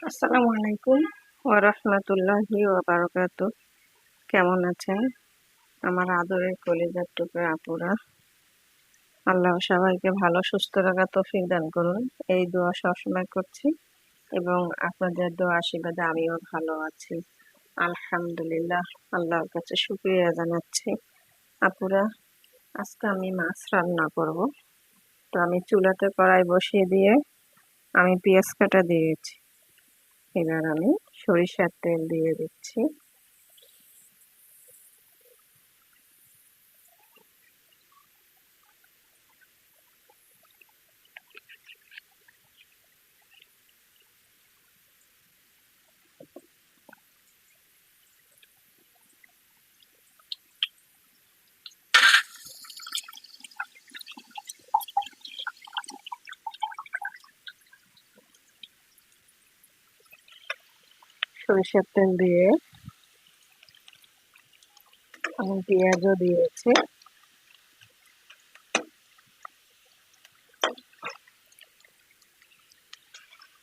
আসসালামু আলাইকুম ওয়া রাহমাতুল্লাহি ওয়া বারাকাতু কেমন আছেন? আমার আদরের কলিজার টুকরা আপুরা। আল্লাহ সবাইকে ভালো, সুস্থ রাখা তৌফিক দান করুন। এই দোয়া সবসময় করছি এবং আপনাদের দোয়া আশীর্বাদে আমিও ভালো আছি। আলহামদুলিল্লাহ, আল্লাহর কাছে শুক্রিয়া জানাচ্ছি। আপুরা, আজকে আমি মাছ রান্না করব। তো আমি চুলাতে কড়াই বসিয়ে দিয়ে আমি পেঁয়াজ কাটা দিয়েছি এবার আমি সরিষার তেল দিয়ে দিচ্ছি। সরিষার তেল দিয়ে এবং পেঁয়াজও দিয়েছি।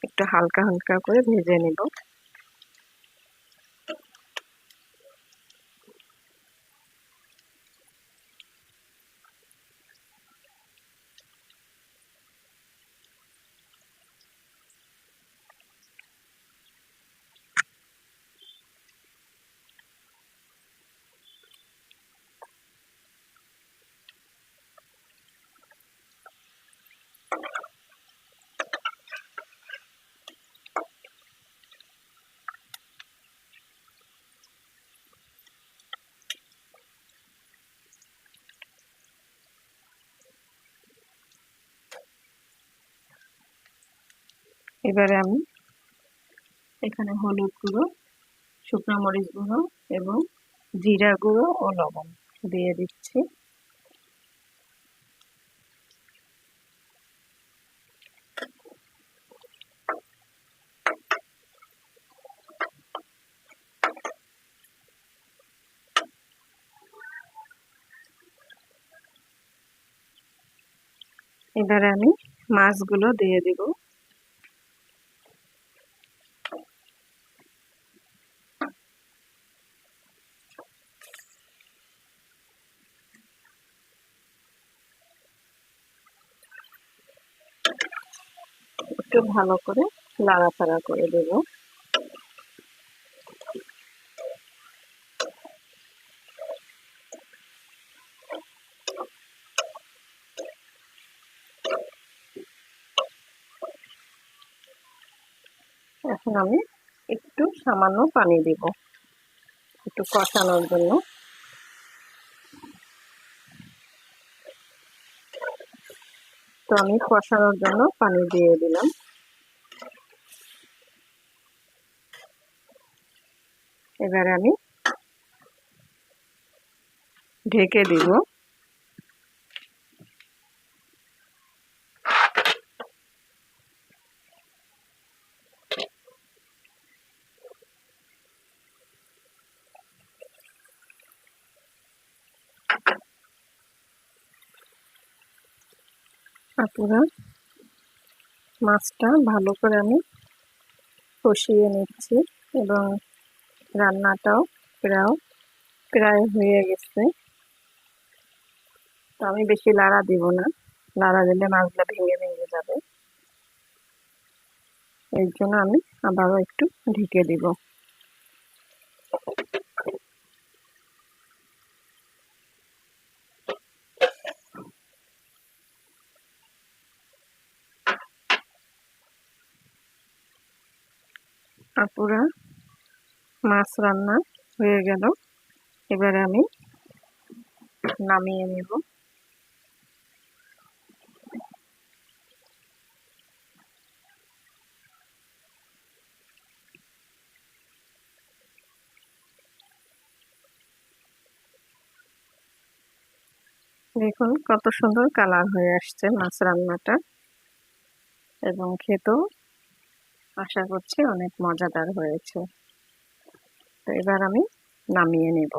একটু হালকা হালকা করে ভেজে নেব। এবারে আমি এখানে হলুদ গুঁড়ো, শুকনো মরিচ গুঁড়ো এবং জিরা গুঁড়ো ও লবণ দিয়ে দিচ্ছি। এবারে আমি মাছগুলো দিয়ে দিব। একটু ভালো করে লাড়াচাড়া করে দেব। এখন আমি একটু সামান্য পানি দিব, একটু কষানোর জন্য। তো আমি কষানোর জন্য পানি দিয়ে দিলাম। এবারে আমি ঢেকে দিব। আপুরা মাছটা ভালো করে আমি কষিয়ে নিচ্ছি এবং রান্নাটাও প্রায় প্রায় হয়ে গেছে। তো আমি বেশি লাড়া দিব না। লাড়া দিলে মাছগুলো ভেঙে ভেঙে যাবে। এর জন্য আমি আবারও একটু ঢেকে দিব। আপুরা মাছ রান্না হয়ে গেল। এবারে আমি নামিয়ে নেব। দেখুন কত সুন্দর কালার হয়ে আসছে মাছ রান্নাটা। এবং খেতেও আশা করছি অনেক মজাদার হয়েছে। তো এবার আমি নামিয়ে নেব।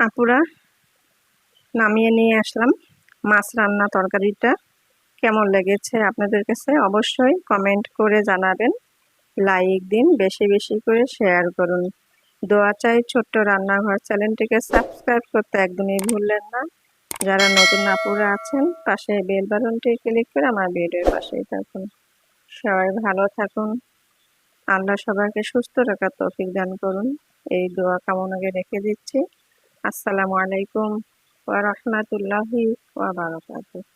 আপুরা, নামিয়ে নিয়ে আসলাম মাছ রান্না তরকারিটা। কেমন লেগেছে আপনাদের কাছে? অবশ্যই কমেন্ট করে জানাবেন। লাইক দিন, বেশি বেশি করে শেয়ার করুন। দোয়া চাই ছোট্ট রান্নাঘর চ্যানেলটিকে সাবস্ক্রাইব করতে একদমই ভুললেন না। যারা নতুন আপুরা আছেন, পাশে বেল বাটনটি ক্লিক করে আমার ভিডিওর পাশেই থাকুন। সবাই ভালো থাকুন। আল্লাহ সবাইকে সুস্থ রাখার তৌফিক দান করুন। এই দোয়া কামনাকে রেখে দিচ্ছি। আসসালামু আলাইকুম ওয়া বারাকাতুহু।